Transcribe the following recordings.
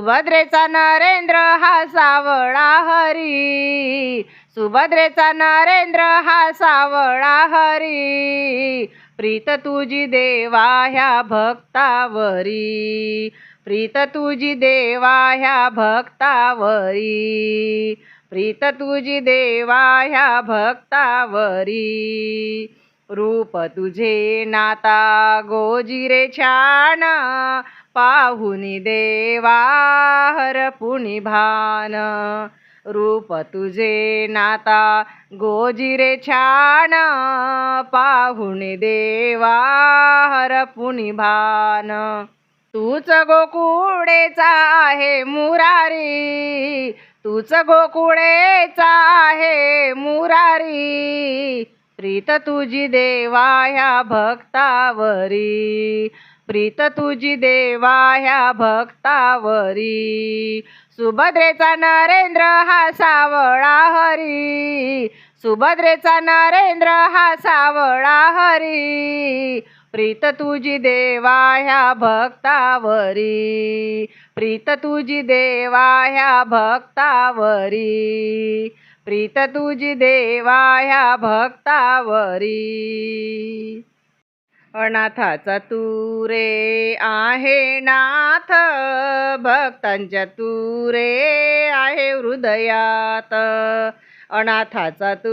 सुभद्रेचा नरेंद्र हा सावळा हरी. सुभद्रेचा नरेंद्र हा सावळा हरी. प्रीत तुझी देवा ह्या भक्तावरी. प्रीत तुझी देवा ह्या भक्तावरी. प्रीत तुझी देवा ह्या भक्तावरी. रूप तुझे नाता गोजिरे छान. पाहुनी देवा हरपुनी भान. रूप तुझे नाता गोजिरे छान. पाहुणे देवा हरपुनी भान. तूच गोकुळेचा आहे मुरारी तूच गोकुळेचा आहे मुरारी. प्रीत तुझी देवा ह्या भक्तावरी. प्रीत तुझी देवा ह्या भक्तावरी. सुभद्रेचा नरेंद्र हा सावळा हरी. सुभद्रेचा नरेंद्र हा सावळा हरी. प्रीत तुझी देवा ह्या भक्तावरी. प्रीत तुझी देवा ह्या भक्तावरी. प्रीत तुझी देवा ह्या भक्तावरी. अनाथाचा तू रे आहे नाथ भक्तांच्या तू रे आहे हृदयात. अनाथाचा तू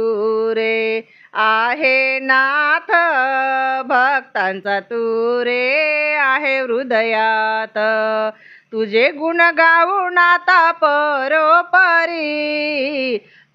रे आहे नाथ भक्तांचा तू रे आहे हृदयात. तुझे गुण गाऊन आता परोपरी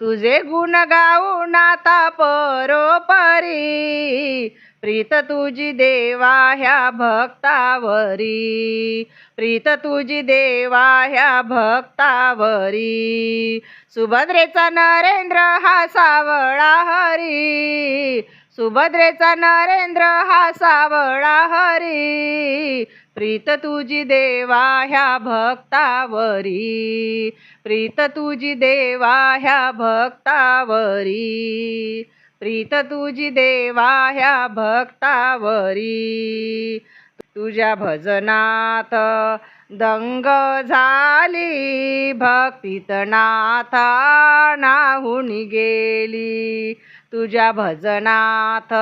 तुझे गुण गाऊन नाता परोपरी. प्रीत तुझी देवा ह्या भक्तावरी. प्रीत तुझी देवा ह्या भक्तावरी. सुभद्रेचा नरेंद्र हा सावळा हरी. सुभद्रेचा नरेंद्र हा सावळा हरी. प्रीत तुझी देवा ह्या भक्तावरी. प्रीत तुझी देवा ह्या भक्तावरी. प्रीत तुझी देवा ह्या भक्तावरी. तुझ्या भजनात दंग झाली. भक्तीत नाथा नाहून गेली. तुझ्या भजनात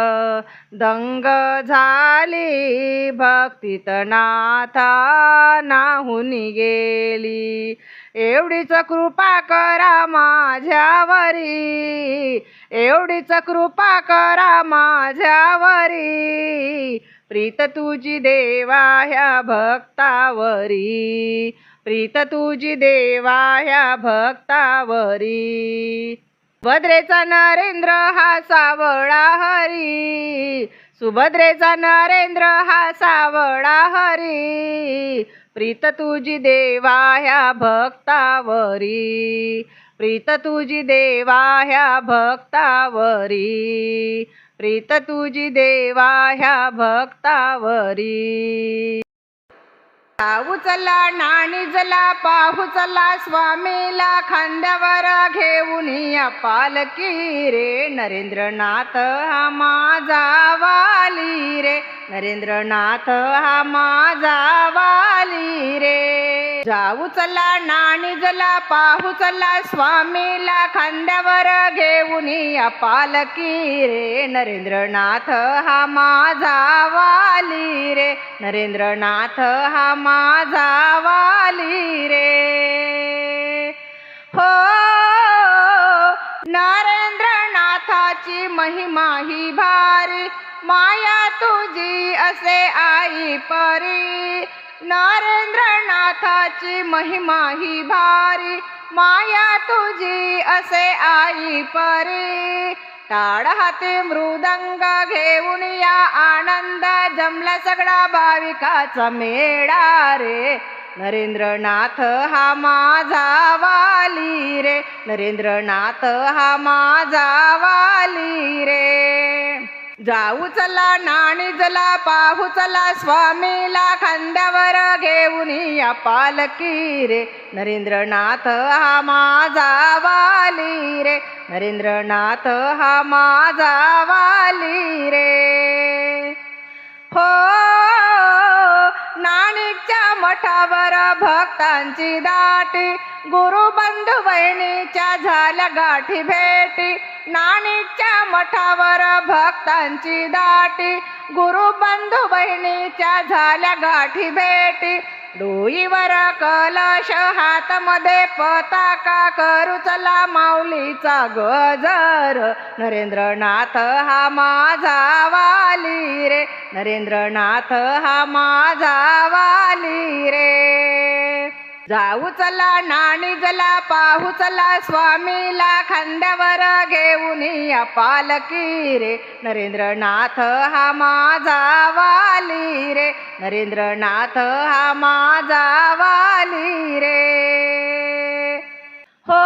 दंग झाली. भक्तीत नाथा नाहून गेली. एवढीच कृपा करा माझ्यावरी. एवढीच कृपा करा माझ्यावरी. प्रीत तुझी देवा ह्या भक्तावरी. प्रीत तुझी देवा ह्या भक्तावरी. सुभद्रेचा नरेंद्र हा सावळा हरी. सुभद्रेचा नरेंद्र हा सावळा हरी. प्रीत तुझी देवा ह्या भक्तावरी. प्रीत तुझी देवा ह्या भक्तावरी. प्रीत तुझी देवा ह्या भक्तावरी. उचला चला नाणी जला पाहू चला स्वामीला खांद्यावर घेऊन या पालकी रे. नरेंद्रनाथ हा माझा वाली रे. नरेंद्रनाथ हा माझा वाली रे. जाऊ चला नाणी जला पाहू चला स्वामीला खांद्यावर घेऊन या पालकी रे. नरेंद्रनाथ हा माझा वाली रे. नरेंद्रनाथ हा माझा वाली रे. हो नारेंद्रनाथाची महिमा ही भारी माया तुझी असे आई परी. नारेंद्रनाथाची महिमा ही भारी माया तुझी असे आई परी. टाळ हाती मृदंग घेऊन या आनंद जमला सगळा भाविकाचा मेळा रे. नरेंद्रनाथ हा माझा वाली रे. नरेंद्रनाथ हा माझा वाली रे. जाऊ चला नाणी जला पाहू चला स्वामीला खांद्यावर घेऊन या पालकी रे. नरेंद्रनाथ हा माझा वाली रे. नरेंद्रनाथ हा माझा वाली रे. हो नाणीच्या मठावर भक्तांची दाटी. गुरु बंधू बहिणीच्या झाल्या गाठी भेटी. नाणीच्या मठावर भक्तांची दाटी. गुरु बंधू बहिणीच्या झाल्या गाठी भेटी. डोईवर कलश हातामध्ये पताका करूचला माऊलीचा गजर. नरेंद्रनाथ हा माझा वाली रे. नरेंद्रनाथ हा माझा वाली रे. जाऊ चला नाणी जला पाहू चला स्वामीला खांद्यावर घेऊन या पालकी रे. नरेंद्रनाथ हा माझा वाली रे. नरेंद्रनाथ हा माझा वाली रे. हो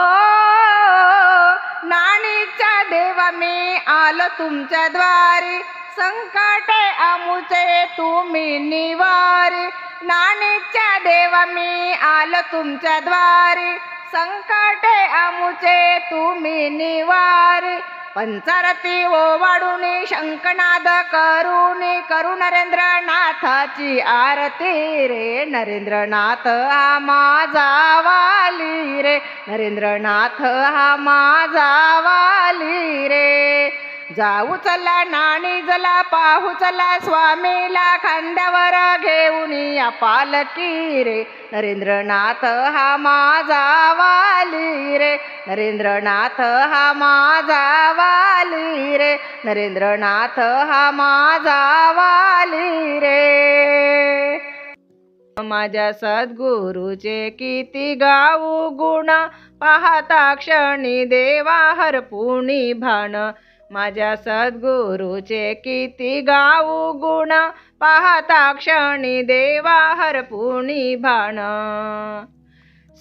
नाणीच्या देवा मी आलो तुमच्या द्वारी. संकटे अमुचे तुम्ही निवारी. नाणीच्या देवा मी आलो तुमच्या द्वारी. संकटे अमुचे तुम्ही निवारी. पंचारती ओवाडून शंकनाद करुणी करू नरेंद्रनाथाची आरती रे. नरेंद्रनाथ हा माझा वाली रे. नरेंद्रनाथ हा माझा वाली रे. जाऊ चला नाणी जला पाहू चला स्वामीला खांद्यावर घेऊन या पालकी रे. नरेंद्रनाथ हा माझा वाली रे. नरेंद्रनाथ हा माझा वाली रे. नरेंद्रनाथ हा माझा वाली रे. माझ्या सद्गुरूचे किती गाऊ गुण पाहता क्षणी देवा हरपुणी भाण. माझ्या सद्गुरूचे किती गाऊ गुण पाहता क्षणी देवा हरपुणी भाण.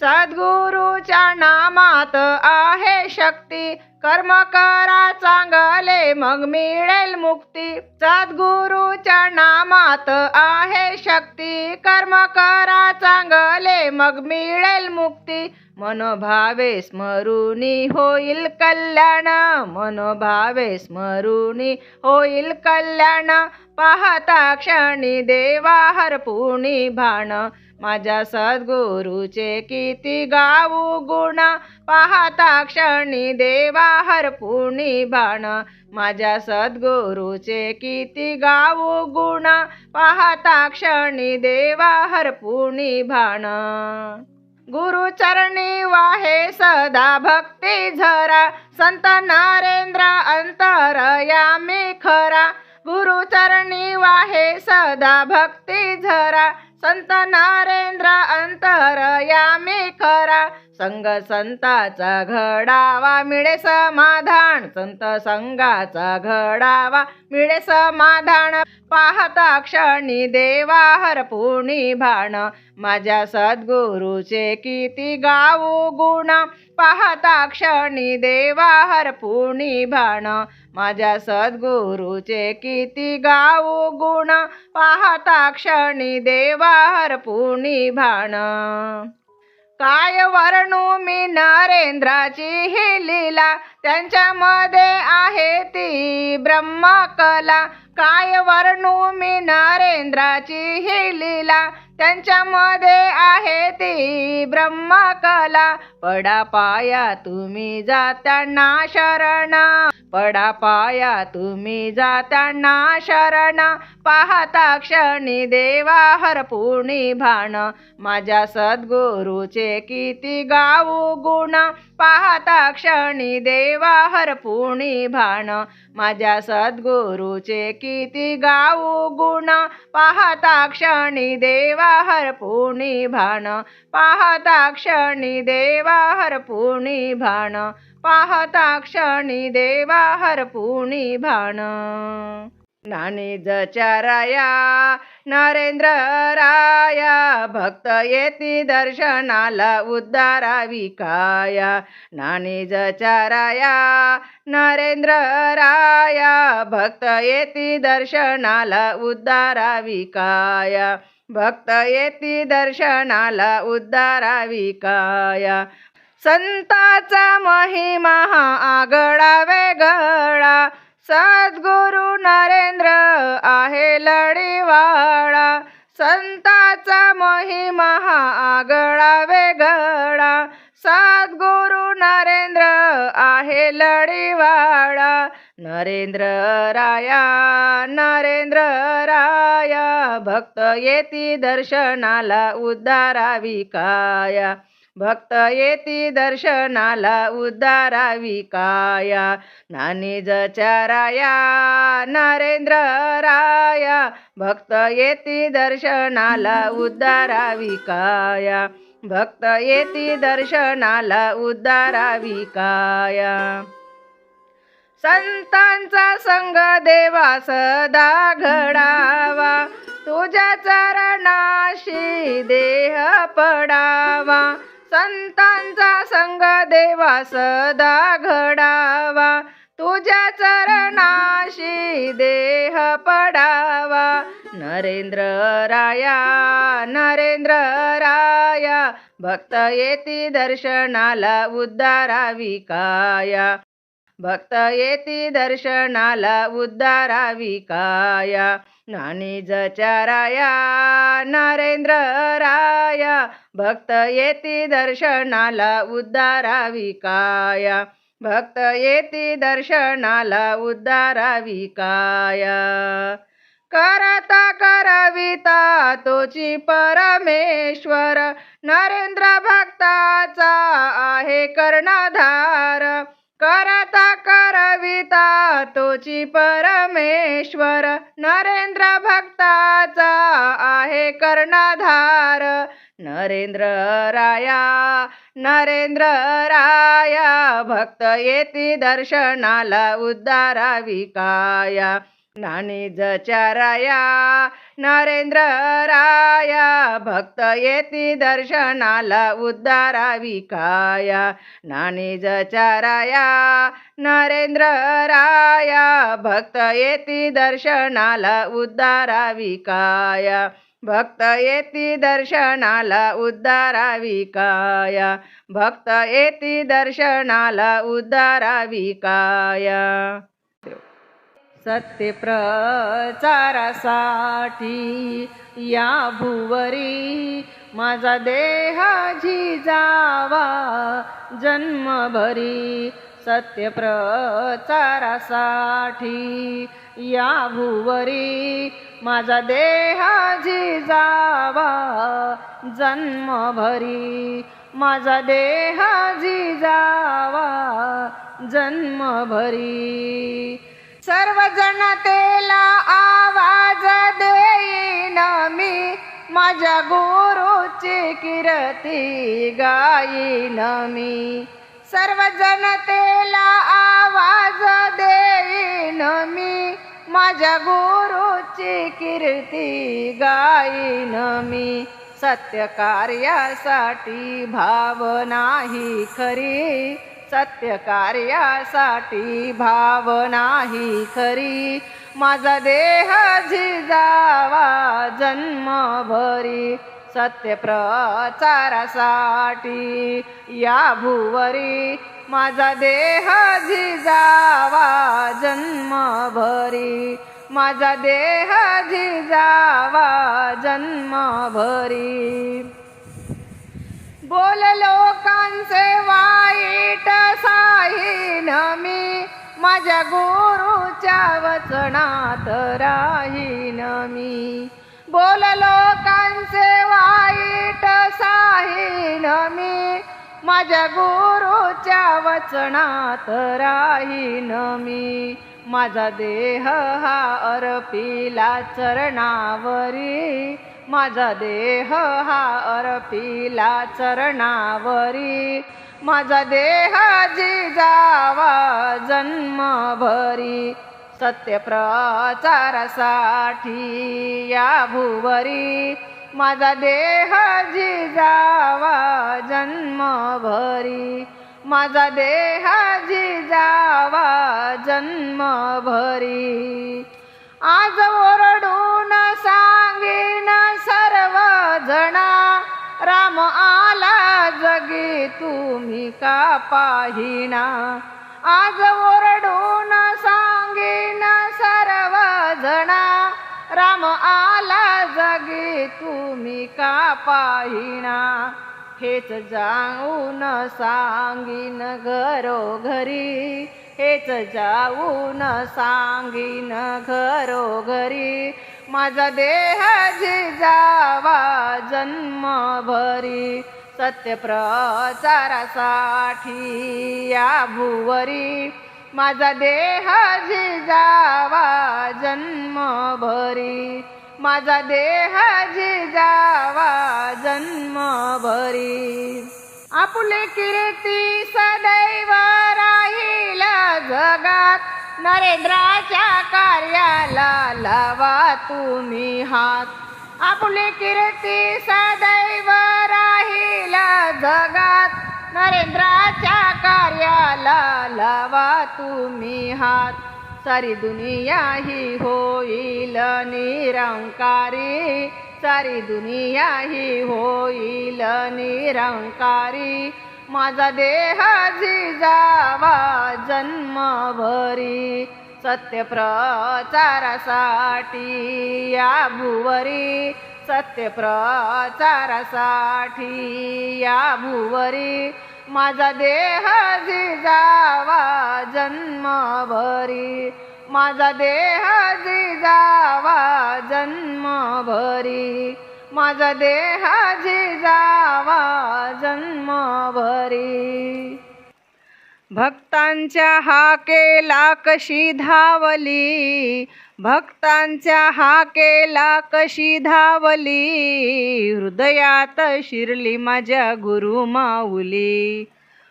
सद्गुरूच्या नामात आहे शक्ती. कर्म करा चांगले मग मिळेल मुक्ती. सद्गुरूच्या नामात आहे शक्ती. कर्म करा चांगले मग मिळेल मुक्ती. मनोभावे स्मरुणी होईल कल्याण. मनोभावे स्मरुणी होईल कल्याण. पाहता क्षणी देवा हरपुणी भाण. माझ्या सद्गुरूचे किती गाऊ गुण पाहता क्षणी देवा हरपुणी भाण. माझ्या सद्गुरूचे किती गाऊ गुण पाहता क्षणी देवा हरपुणी भाण. गुरुचरणी वाहे सदा भक्ती झरा संत नरेंद्र अंतर यामी खरा गुरुचरणी वाहे सदा भक्ती झरा संत नारेंद्र अंतर यामी खरा संग संताचा घडावा मिळे समाधान. संत संगाचा घडावा मिळे समाधान. पाहता क्षणी देवा हरपुणी भाण. माझ्या सद्गुरूचे किती गाऊ गुण. पाहता क्षणी देवा हरपुणी भाण. माझ्या सद्गुरूचे किती गाऊ गुण. पाहता क्षणी देवा हरपुणी भाण. काय वर्णू मी नरेंद्राची ही लीला? त्यांच्यामध्ये आहे ती ब्रह्मकला. काय वर्णू मी नरेंद्राची ही लीला? त्यांच्यामध्ये आहे ती ब्रह्मकला. पडा पाया तुम्ही जाताना शरण. पडा पाया तुम्ही जाताना शरण. पाहता क्षणी देवा हरपुणी भाण माझ्या सद्गुरूचे किती गाऊ गुण. पाहता क्षणी देवा हरपुणी भाण माझ्या सद्गुरूचे किती गाऊ गुण. पाहता क्षणी देवा हरपुणी भाण पाहता क्षणी देवा हरपुणी भाण पाहता क्षणी देवा हरपुणी भाण नानी जचाराया नरेंद्र राया भक्त येती दर्शनाला उद्धारावी काया. नानी जचाराया नरेंद्र राया भक्त येती दर्शनाला उद्धारावी काया. भक्त येती दर्शनाला उद्धारावी काया. संताचा महिमा हा आगळा वेगळा सद्गुरु नरेंद्र आहे लढीवाळा. संताचा महिमा हा आगळा वेगळा सद्गुरु नरेंद्र आहे लढीवाळा. नरेंद्र राया नरेंद्र राया भक्त येती दर्शनाला उद्धारावी काया. भक्त येती दर्शनाला उद्धारावी काया. नानीजच्या राया नरेंद्र राया भक्त येती दर्शनाला उद्धारावी काया. भक्त येती दर्शनाला उद्धारावी काया. संतांचा संग देवा सदा घडावा. तुझ्या चरणाशी देह पडावा. संतांचा संग देवा सदा घडावा. तुझ्या चरणाशी देह पडावा. नरेंद्र राया नरेंद्र राया भक्त येती दर्शनाला उद्धारावी काया. भक्त येती दर्शनाला उद्धारावी काया ज्ञानीजच्या राया नरेंद्र राया. भक्त येती दर्शनाला उद्धारावी काया भक्त येती दर्शनाला उद्धारावी काया करता करविता तोची परमेश्वर. नरेंद्र भक्ताचा आहे कर्णधार. करता करविता तोची परमेश्वर नरेंद्र भक्ताचा आहे कर्णधार. नरेंद्र राया नरेंद्र राया भक्त येती दर्शनाला उद्धारावी काया राया नरेंद्र राया भक्त येती दर्शनाला उद्धारावी काया. ज्ञानीजच्या राया नरेंद्र राया भक्त येती दर्शनाला उद्धारावी काया. भक्त येती दर्शनाला उद्धारावी काया. भक्त येती दर्शनाला उद्धारावी काया. सत्य प्रचारासाठी या भुवरी माझा देह झिजावा जन्मभरी सत्य प्रचारासाठी या भुवरी माझा देह जावा जन्मभरी माझा देह जावा जन्मभरी सर्व जनतेला आवाज देईन मी. माझ्या गुरुची किरती गाईन मी. सर्व जनतेला आवाज देईन मी. माझ्या गुरुची कीर्ती गाईन मी. सत्य कार्यासाठी भाव नाही खरी. सत्य कार्यासाठी भाव नाही खरी. माझा देह झिजावा जन्मभरी. सत्य प्रचारासाठी या भुवरी. माझा देह झिजावा जन्मभरी. माझा देह झिजावा जन्मभरी. बोल लोकांचे वाईट साहीन मी. माझ्या गुरुच्या वचनात राहीन मी. बोल लोकांचे वाईट साहीन मी. माझ्या गुरुच्या वचनात राहीन मी. माझा देह हा अर्पिला चरणावरी. माझा देह हा अर्पिला चरणावरी. माझा देह जिजावा जन्मभरी. सत्यप्रचारासाठी या भुवरी. माझा देह जिजावा जन्मभरी. माझा देह जिजावा जन्मभरी. आज ओरडून सांगीन जणा राम आला जगी तुम्ही का पाहिना? आज ओरडून सांगीन सर्व जणा राम आला जगी तुम्ही का पाहिना? हेच जाऊन सांगीन घरोघरी हेच जाऊन सांगीन घरोघरी माझा देह जावा जन्मभरी सत्य प्रचारासाठी या भुवरी. माझा देह जावा जन्मभरी माझा देह जावा जन्मभरी. आपले कीर्ती सदैव राहील जगात नरेंद्राच्या कार्याला लावा तुम्ही हात. आपली कीर्ती सदैव राहील जगात. नरेंद्राच्या कार्याला लावा तुम्ही हात. सारी दुनिया ही होईल निरंकारी. सारी दुनिया ही होईल निरंकारी. माझा देह जावा जन्मभरी सत्यप्रचारासाठी या भुवरी सत्यप्रचारासाठी या भुवरी माझा देह जावा जन्मभरी माझा देह जावा जन्मभरी माझा देह जावा जन्मभरी भक्तांच्या हाकेला कशी धावली. भक्तांच्या हाकेला कशी धावली. हृदयात शिरली माझ्या गुरु माऊली.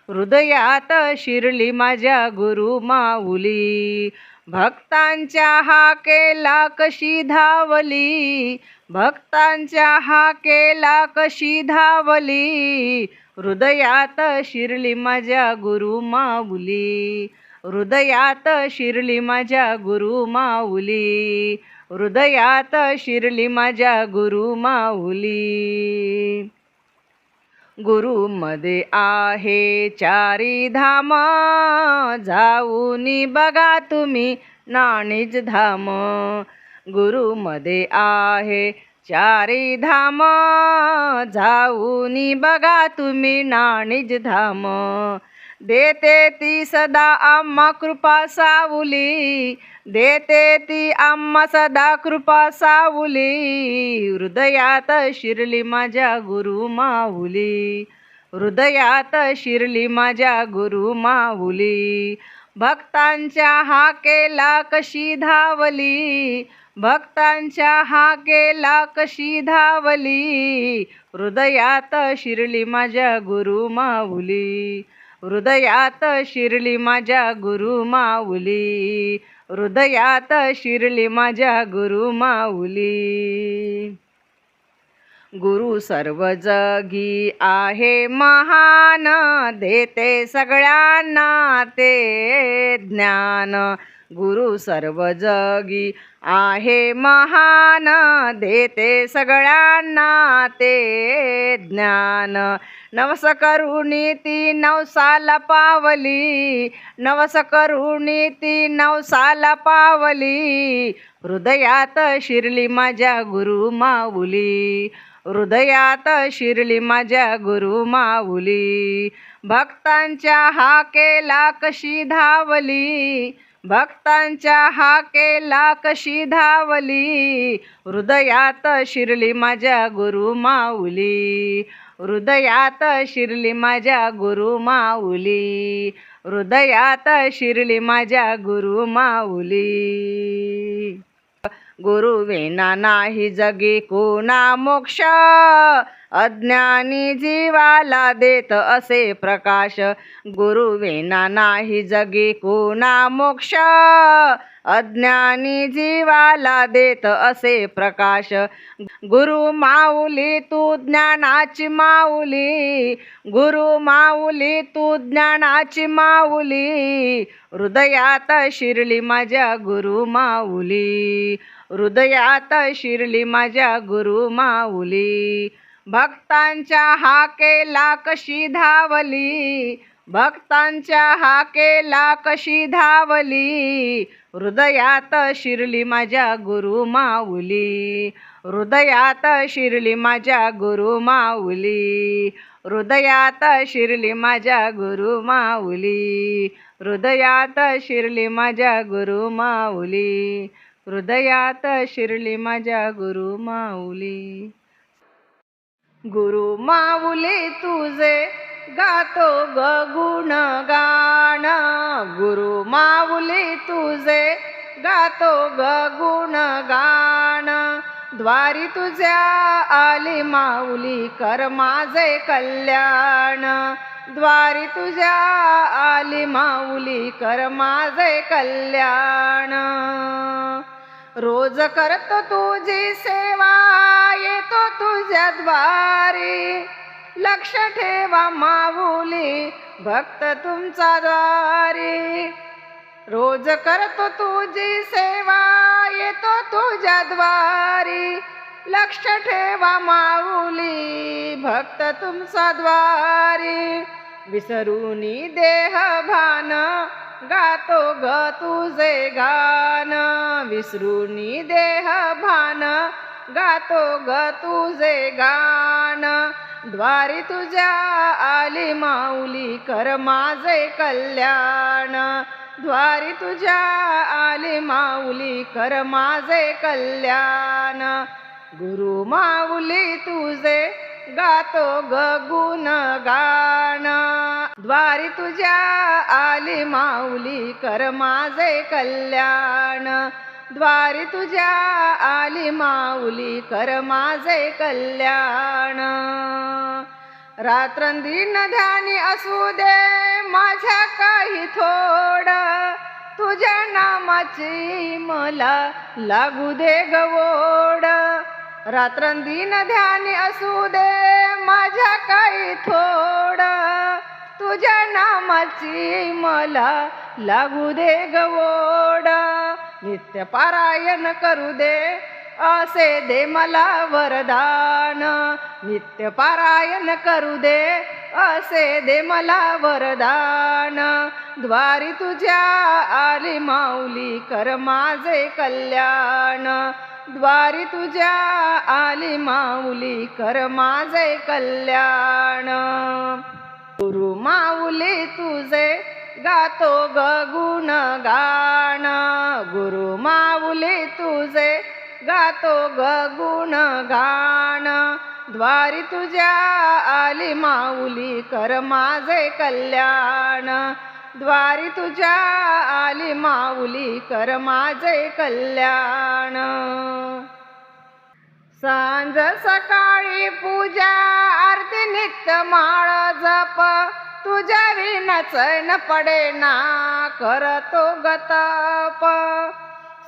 हृदयात शिरली माझ्या गुरु माऊली. भक्तांच्या हाकेला कशी धावली. भक्तांच्या हाकेला कशी धावली? हृदयात शिरली माझ्या गुरु माऊली. हृदयात शिरली माझ्या गुरु माऊली. हृदयात शिरली माझ्या गुरु माऊली. गुरुमध्ये आहे चारी धाम. जाऊनी बघा तुम्ही नाणीज धाम. गुरुमध्ये आहे. चारी धाम जाऊनी बघा तुम्ही नाणीज धाम. देते ती सदा आम्हा कृपा सावली. देते ती आम्हा सदा कृपा सावली. हृदयात शिरली माझ्या गुरु माऊली. हृदयात शिरली माझ्या गुरु माऊली. भक्तांच्या हाकेला कशी धावली? भक्तांच्या हाकेला कशी धावली? हृदयात शिरली माझ्या गुरु माऊली. हृदयात शिरली माझ्या गुरु माऊली. हृदयात शिरली माझ्या गुरु माऊली. गुरु सर्व जगी आहे महान देते सगळ्यांना ते ज्ञान. गुरु सर्व जगी आहे महान देते सगळ्यांना ते ज्ञान. नवस करुणी ती नवसाला पावली नवस करुणी ती नवसाला पावली हृदयात शिरली माझ्या गुरु माऊली हृदयात शिरली माझ्या गुरु माऊली. भक्तांच्या हाकेला कशी धावली भक्तांच्या हाकेला कशी धावली? हृदयात शिरली माझ्या गुरु माऊली. हृदयात शिरली माझ्या गुरु माऊली. हृदयात शिरली माझ्या गुरु माऊली. गुरु विना नाही जगी कोणा मोक्ष? अज्ञानी जीवाला देत असे प्रकाश. गुरुविना नाही जगी कुणा मोक्ष. अज्ञानी जीवाला देत असे प्रकाश. गुरु माऊली तू ज्ञानाची माऊली. गुरु माऊली तू ज्ञानाची माऊली. हृदयात शिरली माझ्या गुरु माऊली. हृदयात शिरली माझ्या गुरु माऊली. भक्तांच्या हाकेला कशी धावली. भक्तांच्या हाकेला कशी धावली. हृदयात शिरली माझ्या गुरु माऊली. हृदयात शिरली माझ्या गुरु माऊली. हृदयात शिरली माझ्या गुरु माऊली. हृदयात शिरली माझ्या गुरु माऊली. हृदयात शिरली माझ्या गुरु माऊली. गुरु माऊली तुझे गातो ग गुण गाण गुरु माऊली तुझे गातो ग गुण गाण द्वारी तुझ्या आली माऊली कर माझे कल्याण. द्वारी तुझ्या आली माऊली कर माझे कल्याण. रोज करतो तुझी सेवा येतो तुझ्या द्वारी. लक्ष ठेवा माऊली भक्त तुमचा द्वारी. रोज करतो तुझी सेवा येतो तुझ्या द्वारी. लक्ष ठेवा माऊली भक्त तुमचा द्वारी. विसरूनी देह भान गातो ग तुझे गान. विसरूनी देह भान. गातो ग तुझे गान. द्वारी तुझ्या आली माऊली कर माझे कल्याण. द्वारी तुझ्या आली माऊली कर माझे कल्याण. गुरु माऊली तुझे गातो गगुन गाण द्वारी तुझ्या आली माऊली कर माझे कल्याण. द्वारी तुझ्या आली माऊली कर माझे कल्याण. रात्रंदिन ध्यानी असू दे माझ्या काही थोड. तुझ्या नामाची मला लागू दे गवोड रात्रंदिन ध्यानी असू दे माझ्या काही थोड. तुझ्या नामाची मला लागू दे गवोड. नित्य पारायण करू दे असे दे मला वरदान. नित्य पारायण करू दे असे दे मला वरदान. द्वारी तुझ्या आली माऊली कर माझे कल्याण. द्वारी तुझ्या आली माऊली कर माझे कल्याण. गुरु माऊली तुझे गातो ग गुण गाण गुरु माऊली तुझे गातो ग गुण गाण द्वारी तुझ्या आली माऊली कर माझे कल्याण. द्वारी तुझ्या आली माऊली कर माझे कल्याण. सांज सकाळी पूजा आरती नित्य माळ जप तुझ्या विनचन पडे ना करतो गतप.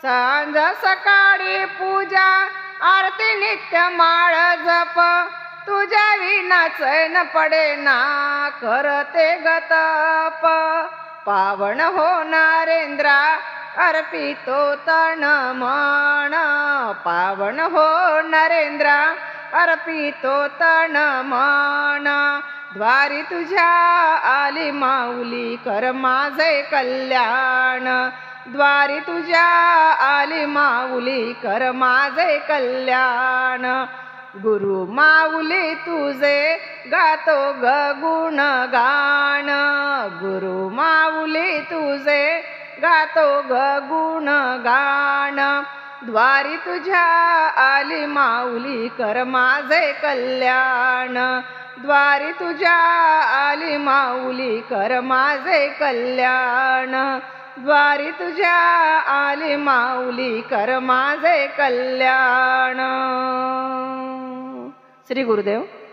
सांज सकाळी पूजा आरती नित्य माळ जप तुझ्या विना चैन पडे ना करते गतप. पावन हो नरेंद्रा अर्पितो तण मन पावन हो नरेंद्रा अर्पितो तण मन द्वारी तुझ्या आली माऊली कर माझे कल्याण. द्वारी तुझ्या आली माऊली कर माझे कल्याण. गुरु माऊली तुझे गातो ग गुण गाण गुरु माऊली तुझे गातो ग गुण गाण द्वारी तुझ्या आली माऊली कर माझे कल्याण. द्वारी तुझ्या आली माऊली कर माझे कल्याण. द्वारी तुझ्या आली माऊली कर माझे कल्याण. श्री गुरुदेव.